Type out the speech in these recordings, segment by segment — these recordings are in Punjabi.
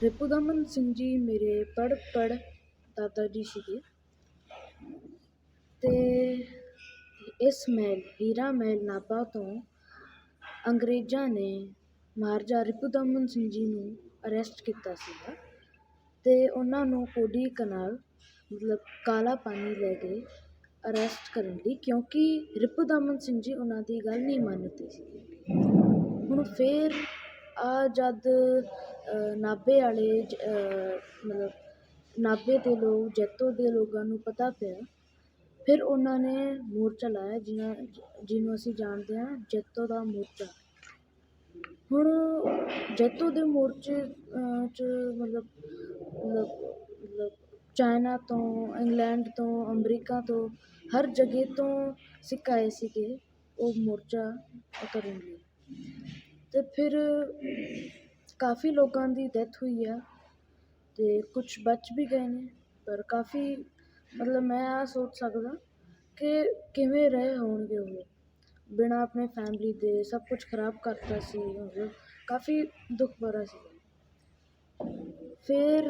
ਸਿੰਘ ਜੀ ਮੇਰੇ ਪੜ੍ਹ ਪੜ੍ਹ ਦਾਦਾ ਜੀ ਸੀਗੇ। ਅਤੇ ਇਸ ਮਹਿਲ, ਹੀਰਾ ਮਹਿਲ ਨਾਭਾ ਤੋਂ ਅੰਗਰੇਜ਼ਾਂ ਨੇ ਮਹਾਰਾਜਾ ਰਿਪੁਦਮਨ ਸਿੰਘ ਜੀ ਨੂੰ ਅਰੈਸਟ ਕੀਤਾ ਸੀਗਾ ਅਤੇ ਉਹਨਾਂ ਨੂੰ ਕੋਡੀ ਕਨਾਲ, ਮਤਲਬ ਕਾਲਾ ਪਾਣੀ ਲੈ ਗਏ ਅਰੈਸਟ ਕਰਨ ਲਈ, ਕਿਉਂਕਿ ਰਿਪੁਦਮਨ ਸਿੰਘ ਜੀ ਉਹਨਾਂ ਦੀ ਗੱਲ ਨਹੀਂ ਮੰਨਦੇ ਸੀ ਹੁਣ ਫਿਰ ਆਹ ਜਦ ਨਾਭੇ ਵਾਲੇ ਮਤਲਬ ਨਾਭੇ ਦੇ ਲੋਕ, ਜੈਤੋ ਦੇ ਲੋਕਾਂ ਨੂੰ ਪਤਾ ਪਿਆ, ਫਿਰ ਉਹਨਾਂ ਨੇ ਮੋਰਚਾ ਲਾਇਆ ਜਿਹਨਾਂ ਜਿਹਨੂੰ ਅਸੀਂ ਜਾਣਦੇ ਹਾਂ, ਜੈਤੋ ਦਾ ਮੋਰਚਾ। ਹੁਣ ਜੈਤੋ ਦੇ ਮੋਰਚੇ 'ਚ ਮਤਲਬ ਮਤਲਬ ਮਤਲਬ ਚਾਈਨਾ ਤੋਂ, ਇੰਗਲੈਂਡ ਤੋਂ, ਅਮਰੀਕਾ ਤੋਂ, ਹਰ ਜਗ੍ਹਾ ਤੋਂ ਸਿੱਖ ਆਏ ਸੀਗੇ, ਉਹ ਮੋਰਚਾ ਕਰਨ ਲਈ। ਅਤੇ ਫਿਰ ਕਾਫੀ ਲੋਕਾਂ ਦੀ ਡੈਥ ਹੋਈ ਆ ਅਤੇ ਕੁਛ ਬਚ ਵੀ ਗਏ ਨੇ ਪਰ ਕਾਫੀ ਮਤਲਬ ਮੈਂ ਆਹ ਸੋਚ ਸਕਦਾ ਕਿ ਕਿਵੇਂ ਰਹੇ ਹੋਣਗੇ ਉਹ ਬਿਨਾਂ ਆਪਣੇ ਫੈਮਿਲੀ ਦੇ ਸਭ ਕੁਛ ਖਰਾਬ ਕਰਤਾ ਸੀ ਮਤਲਬ ਕਾਫੀ ਦੁੱਖ ਭਰਾ ਸੀ। ਫਿਰ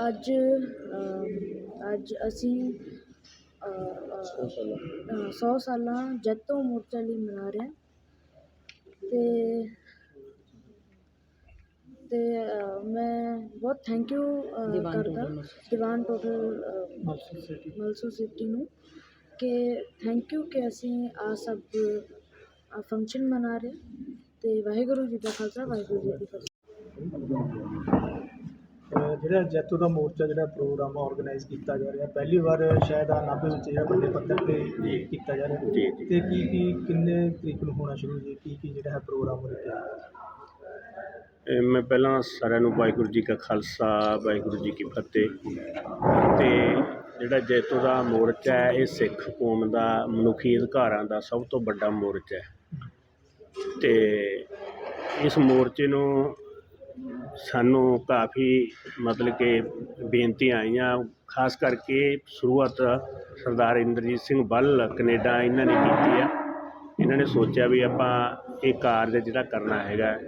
ਅੱਜ ਅੱਜ ਅਸੀਂ ਸੌ ਸਾਲਾਂ। ਜੈਤੋ ਮੋਰਚਾ ਲਈ ਮਨਾ ਰਹੇ ਹਾਂ। ਅਤੇ ਅਤੇ ਮੈਂ ਬਹੁਤ ਥੈਂਕ ਯੂ ਕਰਦਾ। ਦੀਵਾਨ ਟੋਟਲ ਮਲਸੂ ਸਿਟੀ ਨੂੰ ਕਿ ਥੈਂਕ ਯੂ ਕਿ ਅਸੀਂ ਆ ਸਭ ਫੰਕਸ਼ਨ ਮਨਾ ਰਹੇ। ਅਤੇ ਵਾਹਿਗੁਰੂ ਜੀ ਦਾ ਖਾਲਸਾ ਵਾਹਿਗੁਰੂ ਜੀ ਕੀ ਫਤਿਹ। ਜਿਹੜਾ ਜੈਤੋ ਦਾ ਮੋਰਚਾ ਜਿਹੜਾ ਪ੍ਰੋਗਰਾਮ ਆਰਗੇਨਾਈਜ਼ ਕੀਤਾ ਜਾ ਰਿਹਾ ਪਹਿਲੀ ਵਾਰ ਸ਼ਾਇਦ ਆ ਨਾਭੇ ਵਿੱਚ ਜਿਹੜਾ ਵੱਡੇ ਪੱਧਰ ਤੇ ਕੀਤਾ ਜਾ ਰਿਹਾ। ਤੇ ਕੀ ਕੀ ਕਿੰਨੇ ਤਰੀਕ ਨੂੰ ਹੋਣਾ ਸ਼ੁਰੂ ਜੀ ਕੀ ਕੀ ਜਿਹੜਾ ਹੈ ਪ੍ਰੋਗਰਾਮ ਹੋ ਰਿਹਾ ਮੈਂ ਪਹਿਲਾਂ ਸਾਰਿਆਂ ਨੂੰ ਵਾਹਿਗੁਰੂ ਜੀ ਕਾ ਖਾਲਸਾ, ਵਾਹਿਗੁਰੂ ਜੀ ਕੀ ਫਤਿਹ। ਤੇ ਜਿਹੜਾ ਜੈਤੋ ਦਾ ਮੋਰਚਾ ਹੈ, ਇਹ ਸਿੱਖ ਕੌਮ ਦਾ, ਮਨੁੱਖੀ ਅਧਿਕਾਰਾਂ ਦਾ ਸਭ ਤੋਂ ਵੱਡਾ ਮੋਰਚਾ ਹੈ। ਤੇ ਇਸ ਮੋਰਚੇ ਨੂੰ ਸਾਨੂੰ ਕਾਫੀ ਮਤਲਬ ਕਿ ਬੇਨਤੀਆਂ ਆਈਆਂ, ਖਾਸ ਕਰਕੇ ਸ਼ੁਰੂਆਤ ਸਰਦਾਰ ਇੰਦਰਜੀਤ ਸਿੰਘ ਬੱਲ ਕੈਨੇਡਾ ਇਹਨਾਂ ਨੇ ਕੀਤੀ ਆ। ਇਹਨਾਂ ਨੇ ਸੋਚਿਆ ਵੀ ਆਪਾਂ ਇਹ ਕਾਰਜ ਜਿਹੜਾ ਕਰਨਾ ਹੈਗਾ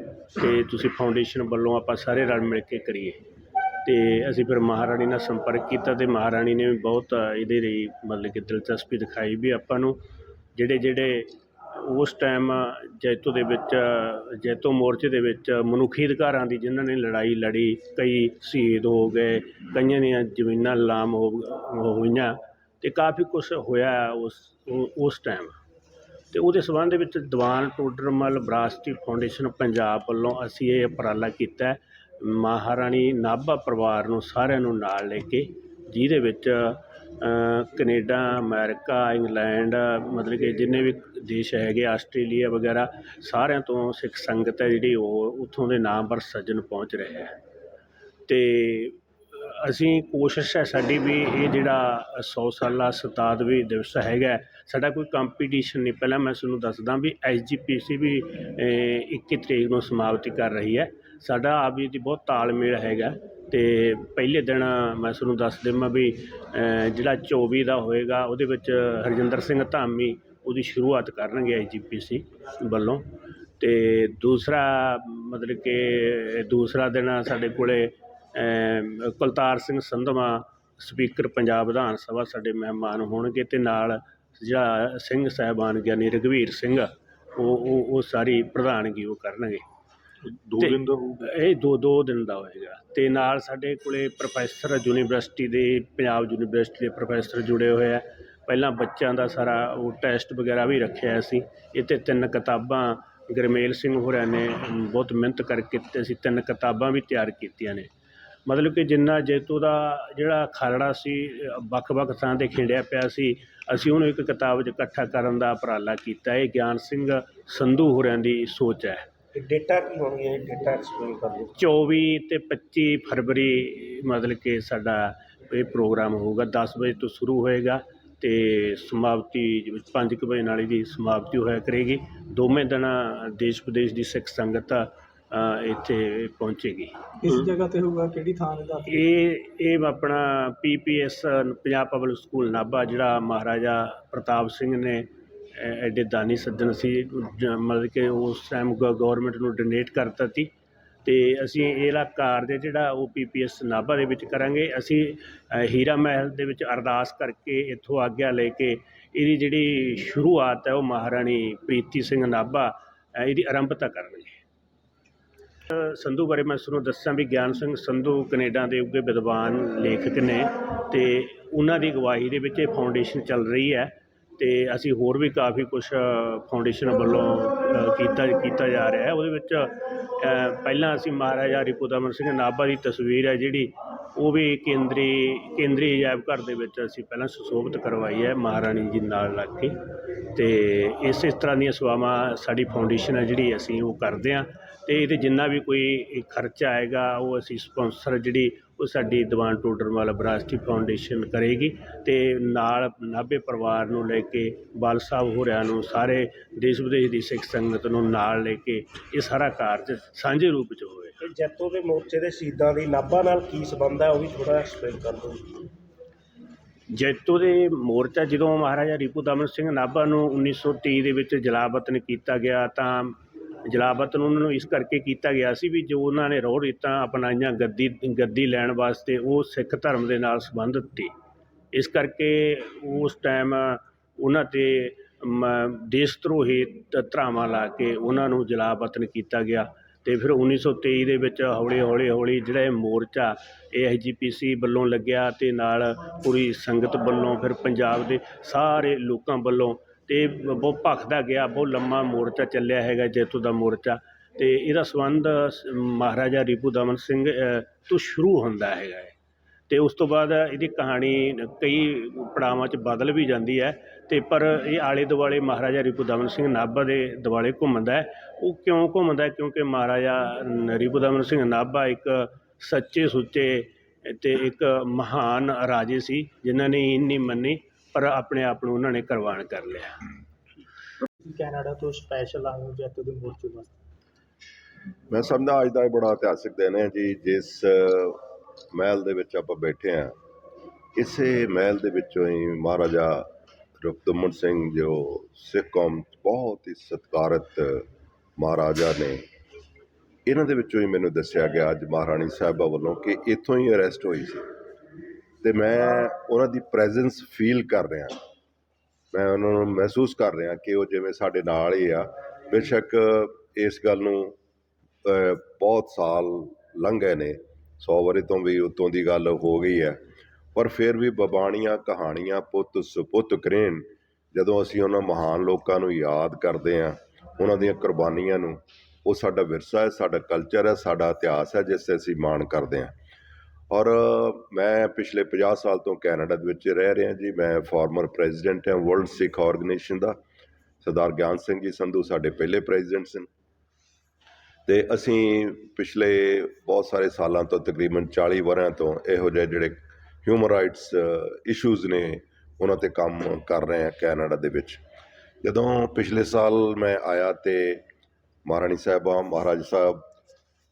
ਤੇ ਤੁਸੀਂ ਫਾਊਂਡੇਸ਼ਨ ਵੱਲੋਂ ਆਪਾਂ ਸਾਰੇ ਰਲ ਮਿਲ ਕੇ ਕਰੀਏ। ਤੇ ਅਸੀਂ ਫਿਰ ਮਹਾਰਾਣੀ ਨਾਲ ਸੰਪਰਕ ਕੀਤਾ ਤੇ ਮਹਾਰਾਣੀ ਨੇ ਵੀ ਬਹੁਤ ਇਹਦੇ ਲਈ ਮਤਲਬ ਕਿ ਦਿਲਚਸਪੀ ਦਿਖਾਈ ਵੀ ਆਪਾਂ ਨੂੰ ਜਿਹੜੇ ਜਿਹੜੇ ਉਸ ਟਾਈਮ ਜੈਤੋ ਦੇ ਵਿੱਚ, ਜੈਤੋ ਮੋਰਚੇ ਦੇ ਵਿੱਚ ਮਨੁੱਖੀ ਅਧਿਕਾਰਾਂ ਦੀ ਜਿਨ੍ਹਾਂ ਨੇ ਲੜਾਈ ਲੜੀ, ਕਈ ਸ਼ਹੀਦ ਹੋ ਗਏ, ਕਈਆਂ ਦੀਆਂ ਜ਼ਮੀਨਾਂ ਲਾਮ ਹੋ ਗਈਆਂ ਤੇ ਕਾਫੀ ਕੁਝ ਹੋਇਆ ਉਸ ਉਸ ਟਾਈਮ ਅਤੇ ਉਹਦੇ ਸੰਬੰਧ ਵਿੱਚ ਦੀਵਾਨ ਟੋਡਰਮਲ ਵਿਰਾਸਤੀ ਫਾਊਂਡੇਸ਼ਨ ਪੰਜਾਬ ਵੱਲੋਂ ਅਸੀਂ ਇਹ ਉਪਰਾਲਾ ਕੀਤਾ ਮਹਾਰਾਣੀ ਨਾਭਾ ਪਰਿਵਾਰ ਨੂੰ ਸਾਰਿਆਂ ਨੂੰ ਨਾਲ ਲੈ ਕੇ ਜਿਹਦੇ ਵਿੱਚ ਅ, ਕੈਨੇਡਾ ਅਮਰੀਕਾ ਇੰਗਲੈਂਡ ਮਤਲਬ ਕਿ ਜਿੰਨੇ ਵੀ ਦੇਸ਼ ਹੈਗੇ ਆਸਟ੍ਰੇਲੀਆ ਵਗੈਰਾ ਸਾਰਿਆਂ ਤੋਂ ਸਿੱਖ ਸੰਗਤ ਹੈ ਜਿਹੜੀ ਉਹ ਉੱਥੋਂ ਦੇ ਨਾਮ ਪਰ ਸੱਜਣ ਪਹੁੰਚ ਰਹੇ ਹੈ। ਤੇ ਅਸੀਂ ਕੋਸ਼ਿਸ਼ ਹੈ ਸਾਡੀ ਵੀ ਇਹ ਜਿਹੜਾ ਸੌ ਸਾਲਾ ਸਤਾਦਵੀਂ ਦਿਵਸ ਹੈਗਾ ਸਾਡਾ ਕੋਈ ਕੰਪੀਟੀਸ਼ਨ ਨਹੀਂ। ਪਹਿਲਾਂ ਮੈਂ ਤੁਹਾਨੂੰ ਦੱਸਦਾ ਵੀ ਐੱਚ ਜੀ ਪੀ ਸੀ ਵੀ ਇੱਕੀ ਤਰੀਕ ਨੂੰ ਸਮਾਪਤੀ ਕਰ ਰਹੀ ਹੈ। ਸਾਡਾ ਆਪ ਜੀ ਦੀ ਬਹੁਤ ਤਾਲਮੇਲ ਹੈਗਾ ਅਤੇ ਪਹਿਲੇ ਦਿਨ ਮੈਂ ਤੁਹਾਨੂੰ ਦੱਸ ਦੇਵਾਂ ਵੀ ਜਿਹੜਾ 24 ਦਾ ਹੋਏਗਾ, ਉਹਦੇ ਵਿੱਚ ਹਰਜਿੰਦਰ ਸਿੰਘ ਧਾਮੀ ਉਹਦੀ ਸ਼ੁਰੂਆਤ ਕਰਨਗੇ ਐੱਚ ਜੀ ਪੀ ਸੀ ਵੱਲੋਂ। ਅਤੇ ਦੂਸਰਾ, ਮਤਲਬ ਕਿ ਦੂਸਰਾ ਦਿਨ ਸਾਡੇ ਕੋਲੇ ਕੁਲਤਾਰ ਸਿੰਘ ਸੰਧਵਾ ਸਪੀਕਰ ਪੰਜਾਬ ਵਿਧਾਨ ਸਭਾ ਸਾਡੇ ਮਹਿਮਾਨ ਹੋਣਗੇ ਤੇ ਨਾਲ ਜਿਹੜਾ ਸਿੰਘ ਸਾਹਿਬਾਨ ਗਿਆਨੀ ਰਘਵੀਰ ਸਿੰਘ ਉਹ ਉਹ ਉਹ ਸਾਰੀ ਪ੍ਰਧਾਨਗੀ ਉਹ ਕਰਨਗੇ। ਦੋ ਦਿਨ ਦਾ ਹੋਊਗਾ? ਇਹ ਦੋ ਦੋ ਦਿਨ ਦਾ ਹੋਏਗਾ। ਤੇ ਨਾਲ ਸਾਡੇ ਕੋਲੇ ਪ੍ਰੋਫੈਸਰ ਯੂਨੀਵਰਸਿਟੀ ਦੇ ਪੰਜਾਬ ਯੂਨੀਵਰਸਿਟੀ ਦੇ ਪ੍ਰੋਫੈਸਰ ਜੁੜੇ ਹੋਏ ਆ। ਪਹਿਲਾਂ ਬੱਚਿਆਂ ਦਾ ਸਾਰਾ ਉਹ ਟੈਸਟ ਵਗੈਰਾ ਵੀ ਰੱਖਿਆ ਸੀ। ਇਹ 'ਤੇ ਤਿੰਨ ਕਿਤਾਬਾਂ ਗਰਮੇਲ ਸਿੰਘ ਹੋਰਾਂ ਨੇ ਬਹੁਤ ਮਿਹਨਤ ਕਰਕੇ ਤੇ ਅਸੀਂ ਤਿੰਨ ਕਿਤਾਬਾਂ ਵੀ ਤਿਆਰ ਕੀਤੀਆਂ ਨੇ। ਮਤਲਬ ਕਿ ਜਿੰਨਾ ਜੇਤੂ ਦਾ ਜਿਹੜਾ ਖਾਲੜਾ ਸੀ ਅ, ਵੱਖ-ਵੱਖ ਥਾਂ ਤੇ ਖਿੰਡਿਆ ਪਿਆ ਸੀ ਅਸੀਂ ਉਹਨੂੰ ਇੱਕ ਕਿਤਾਬ 'ਚ ਇਕੱਠਾ ਕਰਨ ਦਾ ਉਪਰਾਲਾ ਕੀਤਾ। ਇਹ ਗਿਆਨ ਸਿੰਘ ਸੰਧੂ ਹੋਰਾਂ ਦੀ ਸੋਚ ਹੈ। ਡੇਟਾ ਕੀ ਹੋਣਗੇ ਡੇਟਾ ਐਕਸਪਲੇਨ ਕਰ ਦਿਓ। 24 ਤੇ 25 ਫਰਵਰੀ ਮਤਲਬ ਕਿ ਸਾਡਾ ਇਹ ਪ੍ਰੋਗਰਾਮ ਹੋਊਗਾ। 10 ਵਜੇ ਤੋਂ ਸ਼ੁਰੂ ਹੋਏਗਾ ਤੇ ਸਮਾਪਤੀ 5 ਵਜੇ ਨਾਲ ਇਹਦੀ ਸਮਾਪਤੀ ਹੋਇਆ ਕਰੇਗੀ। ਦੋਵੇਂ ਦਿਨ ਦੇਸ਼ ਵਿਦੇਸ਼ ਦੀ ਸਿੱਖ ਸੰਗਤ ਇੱਥੇ ਪਹੁੰਚੇਗੀ। ਕਿਸ ਜਗ੍ਹਾ ਤੇ ਹੋਊਗਾ? ਕਿਹੜੀ ਥਾਂ ਤੇ ਇਹ ਇਹ ਆਪਣਾ PPS Punjab public school Nabha ਜਿਹੜਾ ਮਹਾਰਾਜਾ ਪ੍ਰਤਾਪ ਸਿੰਘ ਨੇ ਐਡੇ ਦਾਨੀ ਸੱਜਣ ਸੀ ਜ- ਮਤਲਬ ਕਿ ਉਸ ਟਾਈਮ ਗਵਰਨਮੈਂਟ ਨੂੰ ਡੋਨੇਟ ਕਰਤਾ ਸੀ। ਤੇ ਅਸੀਂ ਇਹ ਵਾਲਾ ਕਾਰਜ ਜਿਹੜਾ ਉਹ ਪੀਪੀਐਸ ਨਾਭਾ ਦੇ ਵਿੱਚ ਕਰਾਂਗੇ। ਅਸੀਂ ਅ, ਹੀਰਾ ਮਹਿਲ ਦੇ ਵਿੱਚ ਅਰਦਾਸ ਕਰਕੇ ਇੱਥੋਂ ਆਗਿਆ ਲੈ ਕੇ ਇਹਦੀ ਜਿਹੜੀ ਸ਼ੁਰੂਆਤ ਹੈ ਉਹ ਮਹਾਰਾਣੀ ਪ੍ਰੀਤੀ ਸਿੰਘ ਨਾਭਾ ਅ, ਇਹਦੀ ਆਰੰਭਤਾ ਕਰਨਗੇ। ਸੰਧੂ ਬਾਰੇ ਮੈਂ ਤੁਹਾਨੂੰ ਦੱਸਾਂ ਵੀ ਗਿਆਨ ਸਿੰਘ ਸੰਧੂ ਕੈਨੇਡਾ ਦੇ ਉੱਗੇ ਵਿਦਵਾਨ, ਲੇਖਕ ਨੇ ਤੇ ਉਹਨਾਂ ਦੀ ਅਗਵਾਈ ਦੇ ਵਿੱਚ ਇਹ ਫਾਊਂਡੇਸ਼ਨ ਚੱਲ ਰਹੀ ਹੈ ਤੇ ਅਸੀਂ ਹੋਰ ਵੀ ਕਾਫੀ ਕੁਝ ਫਾਊਂਡੇਸ਼ਨ ਵੱਲੋਂ ਕੀਤਾ ਕੀਤਾ ਜਾ ਰਿਹਾ ਹੈ। ਉਹਦੇ ਵਿੱਚ ਪਹਿਲਾਂ ਅਸੀਂ ਮਹਾਰਾਜਾ ਰਿਪੁਦਮਨ ਸਿੰਘ ਨਾਭਾ ਦੀ ਤਸਵੀਰ ਹੈ ਜਿਹੜੀ, ਉਹ ਵੀ ਕੇਂਦਰੀ ਕੇਂਦਰੀ ਅਜਾਇਬ ਘਰ ਦੇ ਵਿੱਚ ਅਸੀਂ ਪਹਿਲਾਂ ਸੁਸ਼ੋਭਿਤ ਕਰਵਾਈ ਹੈ ਮਹਾਰਾਣੀ ਜੀ ਨਾਲ ਲੱਗ ਕੇ ਤੇ ਇਸ ਇਸ ਤਰ੍ਹਾਂ ਦੀਆਂ ਸੇਵਾਵਾਂ ਸਾਡੀ ਫਾਊਂਡੇਸ਼ਨ ਹੈ ਜਿਹੜੀ ਅਸੀਂ ਉਹ ਕਰਦੇ ਹਾਂ। ਤੇ ਇਹਦੇ ਜਿੰਨਾ ਵੀ ਕੋਈ ਖਰਚਾ ਆਏਗਾ ਉਹ ਅਸੀਂ ਸਪਾਂਸਰ ਜਿਹੜੀ ਉਹ ਸਾਡੀ ਦੀਵਾਨ ਟੋਡਰਮਲ ਵਿਰਾਸਤੀ ਫਾਊਂਡੇਸ਼ਨ ਕਰੇਗੀ ਤੇ ਨਾਲ ਨਾਭੇ ਪਰਿਵਾਰ ਨੂੰ ਲੈ ਕੇ ਬਾਲ ਸਾਹਿਬ ਹੋਰਿਆਂ ਨੂੰ ਸਾਰੇ ਦੇਸ਼ ਵਿਦੇਸ਼ ਦੀ ਸਿੱਖ ਸੰਗਤ ਨੂੰ ਨਾਲ ਲੈ ਕੇ ਇਹ ਸਾਰਾ ਕਾਰਜ ਸਾਂਝੇ ਰੂਪ 'ਚ ਹੋਵੇ। ਤੇ ਜੈਤੋ ਦੇ ਮੋਰਚੇ ਦੇ ਸ਼ਹੀਦਾਂ ਦੀ ਨਾਭਾ ਨਾਲ ਕੀ ਸੰਬੰਧ ਹੈ ਉਹ ਵੀ ਥੋੜਾ ਐਕਸਪਲੇਨ ਕਰ ਦਿਓ। ਜੈਤੋ ਦੇ ਮੋਰਚਾ ਜਦੋਂ ਮਹਾਰਾਜਾ ਰੀਪੂ ਦਮਨ ਸਿੰਘ ਨਾਭਾ ਨੂੰ 1930 ਦੇ ਵਿੱਚ ਜਲਾਵਤਨ ਕੀਤਾ ਗਿਆ ਤਾਂ ਜਲਾਵਤਨ ਉਹਨਾਂ ਨੂੰ ਇਸ ਕਰਕੇ ਕੀਤਾ ਗਿਆ ਸੀ ਵੀ ਜੋ ਉਹਨਾਂ ਨੇ ਰੋਹ ਰੀਤਾਂ ਅਪਣਾਈਆਂ ਗੱਦੀ ਗੱਦੀ ਲੈਣ ਵਾਸਤੇ, ਉਹ ਸਿੱਖ ਧਰਮ ਦੇ ਨਾਲ ਸੰਬੰਧਿਤ ਸੀ ਇਸ ਕਰਕੇ ਉਸ ਟਾਈਮ ਉਹਨਾਂ ਤੇ ਮ- ਦੇਸ਼ ਧਰੋਹੀ ਧਰਾਵਾਂ ਲਾ ਕੇ ਉਹਨਾਂ ਨੂੰ ਜਲਾਵਤਨ ਕੀਤਾ ਗਿਆ ਤੇ ਫਿਰ 1923 ਦੇ ਵਿੱਚ ਹੌਲੀ ਹੌਲੀ ਹੌਲੀ ਜਿਹੜਾ ਇਹ ਮੋਰਚਾ ਇਹ ਐਸਜੀਪੀਸੀ ਵੱਲੋਂ ਲੱਗਿਆ ਤੇ ਨਾਲ ਪੂਰੀ ਸੰਗਤ ਵੱਲੋਂ ਫਿਰ ਪੰਜਾਬ ਦੇ ਸਾਰੇ ਲੋਕਾਂ ਵੱਲੋਂ ਅਤੇ ਬਹੁਤ ਭਖਦਾ ਗਿਆ, ਬਹੁਤ ਲੰਮਾ ਮੋਰਚਾ ਚੱਲਿਆ ਹੈਗਾ ਜੈਤੋ ਦਾ ਮੋਰਚਾ ਅਤੇ ਇਹਦਾ ਸੰਬੰਧ ਮਹਾਰਾਜਾ ਰਿਪੂ ਦਮਨ ਸਿੰਘ ਤੋਂ ਸ਼ੁਰੂ ਹੁੰਦਾ ਹੈਗਾ ਹੈ। ਅਤੇ ਉਸ ਤੋਂ ਬਾਅਦ ਇਹਦੀ ਕਹਾਣੀ ਕਈ ਪੜਾਵਾਂ 'ਚ ਬਦਲ ਵੀ ਜਾਂਦੀ ਹੈ ਅਤੇ ਪਰ ਇਹ ਆਲੇ ਦੁਆਲੇ ਮਹਾਰਾਜਾ ਰਿਪੂ ਦਮਨ ਸਿੰਘ ਨਾਭਾ ਦੇ ਦੁਆਲੇ ਘੁੰਮਦਾ ਉਹ ਕਿਉਂ ਘੁੰਮਦਾ ਕਿਉਂਕਿ ਮਹਾਰਾਜਾ ਰਿਪੂ ਦਮਨ ਸਿੰਘ ਨਾਭਾ ਇੱਕ ਸੱਚੇ ਸੁੱਚੇ ਅਤੇ ਇੱਕ ਮਹਾਨ ਰਾਜੇ ਸੀ, ਜਿਨ੍ਹਾਂ ਨੇ ਇੰਨੀ ਮੰਨੀ ਪਰ ਆਪਣੇ ਆਪ ਨੂੰ ਉਹਨਾਂ ਨੇ ਕੁਰਬਾਨ ਕਰ ਲਿਆ। ਕੈਨੇਡਾ ਤੋਂ ਸਪੈਸ਼ਲ ਆਏ ਹੋ ਜੈਤੋ ਦੇ ਮੋਰਚੇ ਵਾਸਤੇ ਮੈਂ ਸਮਝਦਾ ਅੱਜ ਦਾ ਇਹ ਬੜਾ ਇਤਿਹਾਸਿਕ ਦਿਨ ਹੈ ਜੀ ਜਿਸ ਮਹਿਲ ਦੇ ਵਿੱਚ ਆਪਾਂ ਬੈਠੇ ਹਾਂ। ਇਸੇ ਮਹਿਲ ਦੇ ਵਿੱਚੋਂ ਹੀ ਮਹਾਰਾਜਾ ਰੁਪਦਮਨ ਸਿੰਘ ਜੋ ਸਿੱਖ ਕੌਮ ਬਹੁਤ ਹੀ ਸਤਿਕਾਰਤ ਮਹਾਰਾਜਾ ਨੇ ਇਹਨਾਂ ਦੇ ਵਿੱਚੋਂ ਹੀ ਮੈਨੂੰ ਦੱਸਿਆ ਗਿਆ ਅੱਜ ਮਹਾਰਾਣੀ ਸਾਹਿਬਾ ਵੱਲੋਂ ਕਿ ਇੱਥੋਂ ਹੀ ਅਰੈਸਟ ਹੋਈ ਸੀ। ਤੇ ਮੈਂ ਉਹਨਾਂ ਦੀ ਪ੍ਰੈਜ਼ੈਂਸ ਫੀਲ ਕਰ ਰਿਹਾ। ਮੈਂ ਉਹਨਾਂ ਨੂੰ ਮਹਿਸੂਸ ਕਰ ਰਿਹਾ ਕਿ ਉਹ ਜਿਵੇਂ ਸਾਡੇ ਨਾਲ ਹੀ ਆ। ਬੇਸ਼ੱਕ ਇਸ ਗੱਲ ਨੂੰ ਬਹੁਤ ਸਾਲ ਲੰਘ ਗਏ ਨੇ। 100 ਵਰੇ ਤੋਂ ਵੀ ਉਤੋਂ ਦੀ ਗੱਲ ਹੋ ਗਈ ਹੈ। ਪਰ ਫਿਰ ਵੀ ਬਬਾਣੀਆਂ ਕਹਾਣੀਆਂ, ਪੁੱਤ ਸੁਪੁੱਤ ਕਰੇਨ ਜਦੋਂ ਅਸੀਂ ਉਹਨਾਂ ਮਹਾਨ ਲੋਕਾਂ ਨੂੰ ਯਾਦ ਕਰਦੇ ਹਾਂ, ਉਹਨਾਂ ਦੀਆਂ ਕੁਰਬਾਨੀਆਂ ਨੂੰ, ਉਹ ਸਾਡਾ ਵਿਰਸਾ ਹੈ, ਸਾਡਾ ਕਲਚਰ ਹੈ, ਸਾਡਾ ਇਤਿਹਾਸ ਹੈ, ਜਿਸ ਤੇ ਅਸੀਂ ਮਾਣ ਕਰਦੇ ਹਾਂ। ਔਰ ਮੈਂ ਪਿਛਲੇ 50 ਸਾਲ ਤੋਂ ਕੈਨੇਡਾ ਦੇ ਵਿੱਚ ਰਹਿ ਰਿਹਾ ਜੀ। ਮੈਂ ਫਾਰਮਰ ਪ੍ਰੈਜ਼ੀਡੈਂਟ ਹਾਂ ਵਰਲਡ ਸਿੱਖ ਆਰਗੇਨਾਈਜੇਸ਼ਨ ਦਾ। ਸਰਦਾਰ ਗਿਆਨ ਸਿੰਘ ਜੀ ਸੰਧੂ ਸਾਡੇ ਪਹਿਲੇ ਪ੍ਰੈਜ਼ੀਡੈਂਟ ਸਨ। ਤੇ ਅਸੀਂ ਪਿਛਲੇ ਬਹੁਤ ਸਾਰੇ ਸਾਲਾਂ ਤੋਂ, ਤਕਰੀਬਨ 40 ਵਰਿਆਂ ਤੋਂ ਇਹੋ ਜਿਹੇ ਜਿਹੜੇ ਹਿਊਮਨ ਰਾਈਟਸ ਇਸ਼ੂਜ਼ ਨੇ, ਉਹਨਾਂ ਤੇ ਕੰਮ ਕਰ ਰਹੇ ਹਾਂ ਕੈਨੇਡਾ ਦੇ ਵਿੱਚ। ਜਦੋਂ ਪਿਛਲੇ ਸਾਲ ਮੈਂ ਆਇਆ ਤੇ ਮਹਾਰਾਣੀ ਸਾਹਿਬਾ ਮਹਾਰਾਜ ਸਾਹਿਬ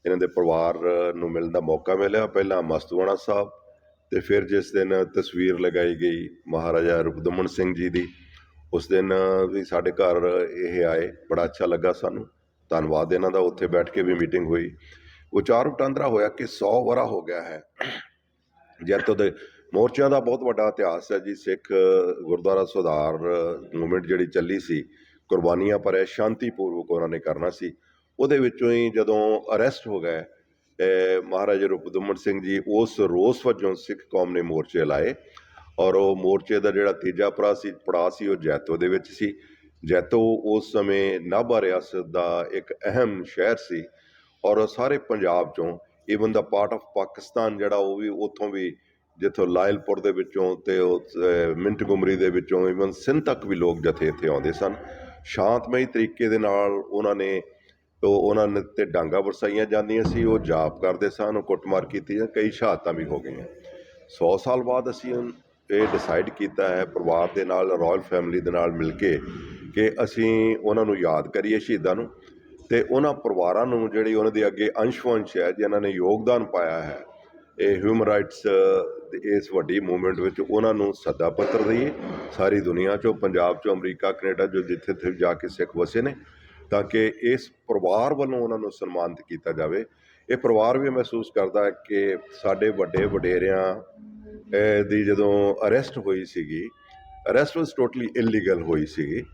ਇਹਨਾਂ ਦੇ ਪਰਿਵਾਰ ਨੂੰ ਮਿਲਣ ਦਾ ਮੌਕਾ ਮਿਲਿਆ। ਪਹਿਲਾਂ ਮਸਤੂਆਣਾ ਸਾਹਿਬ ਅਤੇ ਫਿਰ ਜਿਸ ਦਿਨ ਤਸਵੀਰ ਲਗਾਈ ਗਈ ਮਹਾਰਾਜਾ ਰੁਪਦਮਨ ਸਿੰਘ ਜੀ ਦੀ, ਉਸ ਦਿਨ ਵੀ ਸਾਡੇ ਘਰ ਇਹ ਆਏ। ਬੜਾ ਅੱਛਾ ਲੱਗਾ ਸਾਨੂੰ। ਧੰਨਵਾਦ ਇਹਨਾਂ ਦਾ। ਉੱਥੇ ਬੈਠ ਕੇ ਵੀ ਮੀਟਿੰਗ ਹੋਈ। ਉਚਾਰ ਵਟਾਂਦਰਾ ਹੋਇਆ ਕਿ 100 ਵਰਾ ਹੋ ਗਿਆ ਹੈ। ਜੈਤੋ ਦੇ ਮੋਰਚਿਆਂ ਦਾ ਬਹੁਤ ਵੱਡਾ ਇਤਿਹਾਸ ਹੈ ਜੀ। ਸਿੱਖ ਗੁਰਦੁਆਰਾ ਸੁਧਾਰ ਮੂਵਮੈਂਟ ਜਿਹੜੀ ਚੱਲੀ ਸੀ, ਕੁਰਬਾਨੀਆਂ ਪਰ ਸ਼ਾਂਤੀਪੂਰਵਕ ਉਹਨਾਂ ਨੇ ਕਰਨਾ ਸੀ। ਉਹਦੇ ਵਿੱਚੋਂ ਹੀ ਜਦੋਂ ਅਰੈਸਟ ਹੋ ਗਏ ਮਹਾਰਾਜਾ ਰੂਪਦਮਨ ਸਿੰਘ ਜੀ ਉਸ ਰੋਸ ਵਜੋਂ ਸਿੱਖ ਕੌਮ ਨੇ ਮੋਰਚੇ ਲਾਏ ਔਰ ਉਹ ਮੋਰਚੇ ਦਾ ਜਿਹੜਾ ਤੀਜਾ ਪੜਾ ਸੀ, ਪੜਾਅ ਸੀ ਉਹ ਜੈਤੋ ਦੇ ਵਿੱਚ ਸੀ। ਜੈਤੋ ਉਸ ਸਮੇਂ ਨਾਭਾ ਰਿਆਸਤ ਦਾ ਇੱਕ ਅਹਿਮ ਸ਼ਹਿਰ ਸੀ ਔਰ ਸਾਰੇ ਪੰਜਾਬ ਚੋਂ ਈਵਨ ਦਾ ਪਾਰਟ ਆਫ ਪਾਕਿਸਤਾਨ ਜਿਹੜਾ ਉਹ ਵੀ ਉੱਥੋਂ ਵੀ ਜਿੱਥੋਂ ਲਾਇਲਪੁਰ ਦੇ ਵਿੱਚੋਂ ਤੇ ਮਿੰਟ ਗੁਮਰੀ ਦੇ ਵਿੱਚੋਂ ਈਵਨ ਸਿੰਧ ਤੱਕ ਵੀ ਲੋਕ ਜਥੇ ਇੱਥੇ ਆਉਂਦੇ ਸਨ। ਸ਼ਾਂਤਮਈ ਤਰੀਕੇ ਦੇ ਨਾਲ ਉਹਨਾਂ ਨੇ ਉਹ ਉਹਨਾਂ ਨੇ ਤੇ ਡਾਂਗਾ ਵਰਸਾਈਆਂ ਜਾਂਦੀਆਂ ਸੀ, ਉਹ ਜਾਪ ਕਰਦੇ ਸਨ, ਉਹ ਕੁੱਟਮਾਰ ਕੀਤੀ ਜਾਂ ਕਈ ਸ਼ਹਾਦਤਾਂ ਵੀ ਹੋ ਗਈਆਂ। 100 ਸਾਲ ਬਾਅਦ ਅਸੀਂ ਇਹ ਡਿਸਾਈਡ ਕੀਤਾ ਹੈ, ਪਰਿਵਾਰ ਦੇ ਨਾਲ ਰਾਇਲ ਫੈਮਿਲੀ ਦੇ ਨਾਲ ਮਿਲ ਕੇ ਕਿ ਅਸੀਂ ਉਹਨਾਂ ਨੂੰ ਯਾਦ ਕਰੀਏ ਸ਼ਹੀਦਾਂ ਨੂੰ ਤੇ ਉਹਨਾਂ ਪਰਿਵਾਰਾਂ ਨੂੰ ਜਿਹੜੀ ਉਹਨਾਂ ਦੇ ਅੱਗੇ ਅੰਸ਼ਵੰਸ਼ ਹੈ, ਜਿਨ੍ਹਾਂ ਨੇ ਯੋਗਦਾਨ ਪਾਇਆ ਹੈ, ਇਹ ਹਿਊਮਨ ਰਾਈਟਸ ਇਸ ਵੱਡੀ ਮੂਵਮੈਂਟ ਵਿੱਚ ਉਹਨਾਂ ਨੂੰ ਸੱਦਾ ਪੱਤਰ ਦਈਏ। ਸਾਰੀ ਦੁਨੀਆ ਚੋਂ, ਪੰਜਾਬ ਚੋਂ, ਅਮਰੀਕਾ, ਕੈਨੇਡਾ ਜੋ ਜਿੱਥੇ ਜਿੱਥੇ ਜਾ ਕੇ ਸਿੱਖ ਵਸੇ ਨੇ ਤਾਂ ਕਿ ਇਸ ਪਰਿਵਾਰ ਵੱਲੋਂ ਉਹਨਾਂ ਨੂੰ ਸਨਮਾਨਿਤ ਕੀਤਾ ਜਾਵੇ। ਇਹ ਪਰਿਵਾਰ ਵੀ ਮਹਿਸੂਸ ਕਰਦਾ ਹੈ ਕਿ ਸਾਡੇ ਵੱਡੇ ਵਡੇਰਿਆਂ ਦੀ ਜਦੋਂ ਅਰੈਸਟ ਹੋਈ ਸੀਗੀ, ਅਰੈਸਟ ਵਾਸ ਟੋਟਲੀ ਇਲੀਗਲ ਹੋਈ ਸੀਗੀ।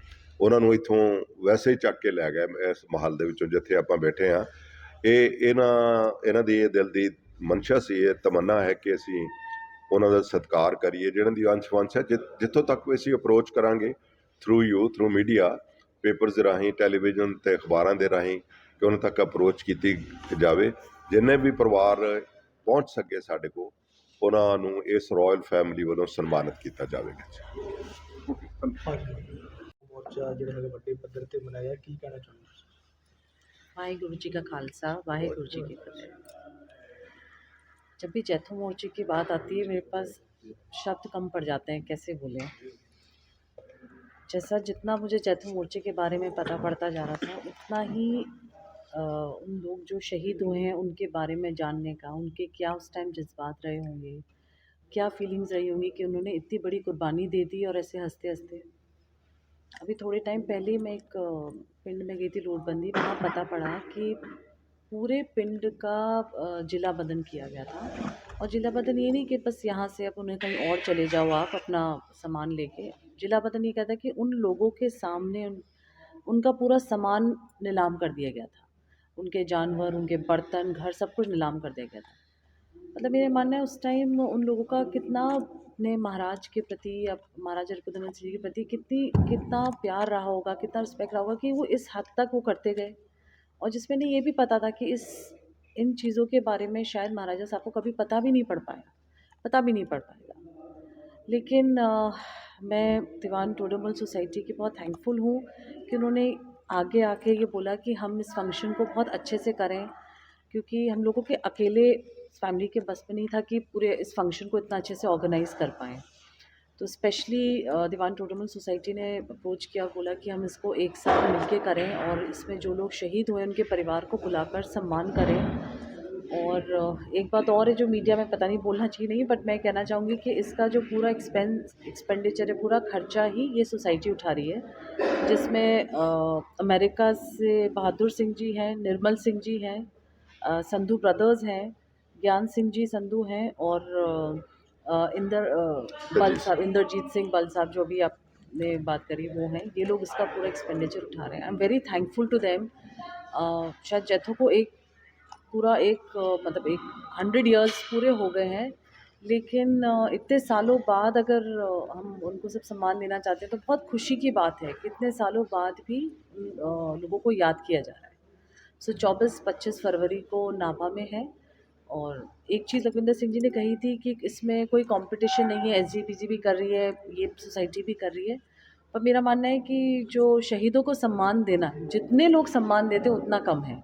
ਉਹਨਾਂ ਨੂੰ ਇੱਥੋਂ ਵੈਸੇ ਹੀ ਚੱਕ ਕੇ ਲੈ ਗਏ ਇਸ ਮਹੱਲ ਦੇ ਵਿੱਚੋਂ ਜਿੱਥੇ ਆਪਾਂ ਬੈਠੇ ਆ ਇਹ ਇਹਨਾਂ ਇਹਨਾਂ ਦੀ ਇਹ ਦਿਲ ਦੀ ਮਨਸ਼ਾ ਸੀ, ਇਹ ਤਮੰਨਾ ਹੈ ਕਿ ਅਸੀਂ ਉਹਨਾਂ ਦਾ ਸਤਿਕਾਰ ਕਰੀਏ, ਜਿਹਨਾਂ ਦੀ ਅੰਸ਼ ਵੰਸ਼ ਹੈ, ਜਿ- ਜਿੱਥੋਂ ਤੱਕ ਵੀ ਅਸੀਂ ਅਪਰੋਚ ਕਰਾਂਗੇ through you through media papers ਦੇ ਰਾਹੀਂ ਟੈਲੀਵਿਜ਼ਨ ਤੇ ਅਖਬਾਰਾਂ ਦੇ ਰਾਹੀਂ ਕਿ ਉਹਨਾਂ ਤੱਕ ਅਪਰੋਚ ਕੀਤੀ ਜਾਵੇ ਜਿੰਨੇ ਵੀ ਪਰਿਵਾਰ ਪਹੁੰਚ ਸਕੇ ਸਾਡੇ ਕੋਲ ਉਹਨਾਂ ਨੂੰ ਇਸ ਰਾਇਲ ਫੈਮਿਲੀ ਵੱਲੋਂ ਸਨਮਾਨਿਤ ਕੀਤਾ ਜਾਵੇਗਾ ਜੀ ਮੋਰਚਾ ਜਿਹੜਾ ਹੈਗਾ ਵੱਡੇ ਪੱਧਰ ਤੇ ਮਨਾਇਆ ਕੀ ਕਹਿਣਾ ਚਾਹੁੰਦੇ ਹੋ वाहिगुरु जी का खालसा वाहिगुरु जी की फतेह जब भी जैथो मोर्चे की बात आती है मेरे पास शब्द कम पड़ जाते हैं कैसे बोलें जैसा जितना मुझे जैथो मोर्चे के बारे में पता पड़ता जा रहा था, उतना ही उन लोग जो शहीद हुए हैं, उनके बारे में जानने का, उनके क्या उस टाइम जज्बात रहे होंगे, क्या फीलिंग्स रही होंगी कि उन्होंने इतनी बड़ी कुर्बानी दे दी और ऐसे हँसते हँसते अभी थोड़े टाइम पहले मैं एक पिंड में गई थी लोटबंदी वहाँ पता पड़ा कि पूरे पिंड का जिला बदन किया गया था। और जिला बदन ये नहीं कि बस यहाँ से अब उन्हें कहीं और चले जाओ, आप अपना सामान लेके जिला बदन ये कहता है कि उन लोगों के सामने उन, उनका पूरा सामान नीलाम कर दिया गया था। उनके जानवर उनके बर्तन घर सब कुछ नीलाम कर दिया गया था। मतलब मेरा मानना है उस टाइम उन लोगों का कितना अपने महाराज के प्रति या महाराजा रिपुदमन सिंह के प्रति कितनी कितना प्यार रहा होगा कितना रिस्पेक्ट रहा होगा कि वो इस हद तक वो करते गए। और जिसमें नहीं ये भी पता था कि इस इन चीज़ों के बारे में शायद महाराजा साहब को कभी पता भी नहीं पड़ पाया पता भी नहीं पड़ पाएगा। लेकिन अ, मैं दीवान टोडोमल सोसाइटी की बहुत थैंकफुल हूँ कि उन्होंने आगे आके ये बोला कि हम इस फ़ंक्शन को बहुत अच्छे से करें, क्योंकि हम लोगों के अकेले फैमिली के बस में नहीं था कि पूरे इस फ़ंक्शन को इतना अच्छे से ऑर्गेनाइज़ कर पाएँ। तो स्पेशली दीवान टोडोमल सोसाइटी ने अप्रोच किया, बोला कि हम इसको एक साथ मिलके करें और इसमें जो लोग शहीद हुए उनके परिवार को बुलाकर सम्मान करें। और एक बात और है जो मीडिया में पता नहीं बोलना चाहिए नहीं बट मैं कहना चाहूँगी कि इसका जो पूरा एक्सपेंस एक्सपेंडिचर है पूरा खर्चा ही ये सोसाइटी उठा रही है जिसमें अमेरिका से बहादुर सिंह जी हैं निर्मल सिंह जी हैं संधू ब्रदर्स हैं ज्ञान सिंह जी संधू हैं और इंदर बल साहब इंदरजीत सिंह बल साहब जो भी आपने बात करी वो हैं ये लोग इसका पूरा एक्सपेंडिचर उठा रहे हैं। I am very thankful to them शायद जैथो को एक पूरा एक अ, मतलब एक हंड्रेड इयर्स पूरे हो गए हैं लेकिन अ, इतने सालों बाद अगर अ, हम उनको सब सम्मान देना चाहते हैं तो बहुत खुशी की बात है कि इतने सालों बाद भी उन, अ, लोगों को याद किया जा रहा है सो चौबीस पच्चीस फरवरी को नाभा में है और एक चीज़ लखविंदर सिंह जी ने कही थी कि इसमें कोई कंपटीशन नहीं है एस भी कर रही है ये सोसाइटी भी कर रही है पर मेरा मानना है कि जो शहीदों को सम्मान देना जितने लोग सम्मान देते हैं उतना कम है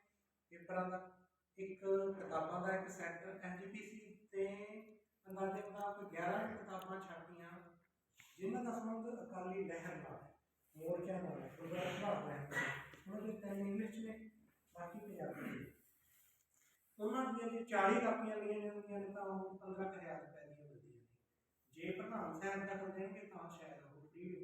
ਪੇਪਰਾਂ ਦਾ, ਇੱਕ ਕਿਤਾਬਾਂ ਦਾ ਇੱਕ ਸੈਟ ਐਨਜੀਪੀਸੀ ਤੇ ਅੰਦਾਜ਼ੇ ਮੁਤਾਬਕ 11 ਕਿਤਾਬਾਂ ਛਾਪੀਆਂ, ਜਿਨ੍ਹਾਂ ਦਾ ਸੰਬੰਧ ਅਕਾਲੀ ਲਹਿਰ ਨਾਲ ਹੈ, ਮੋਰਚਾ ਨਾਲ ਹੈ, ਗੁਰਦੁਆਰਾ ਸਾਹਿਬ ਨਾਲ ਹੈ, ਉਹਨਾਂ ਦੇ ਤਿੰਨ ਇੰਗਲਿਸ਼ 'ਚ ਨੇ, ਬਾਕੀ ਪੰਜਾਬੀ 'ਚ ਨੇ। ਉਹਨਾਂ ਦੀਆਂ ਜੇ 40 ਕਾਪੀਆਂ ਲਈਆਂ ਜਾਂਦੀਆਂ ਨੇ ਤਾਂ ਉਹ 15000 ਰੁਪਏ ਦੀਆਂ ਮਿਲਦੀਆਂ ਨੇ ਜੇ ਪ੍ਰਧਾਨ ਸਾਹਿਬ ਦਾ ਕਰ ਦੇਣਗੇ ਤਾਂ ਸ਼ਾਇਦ ਉਹ ਫ੍ਰੀ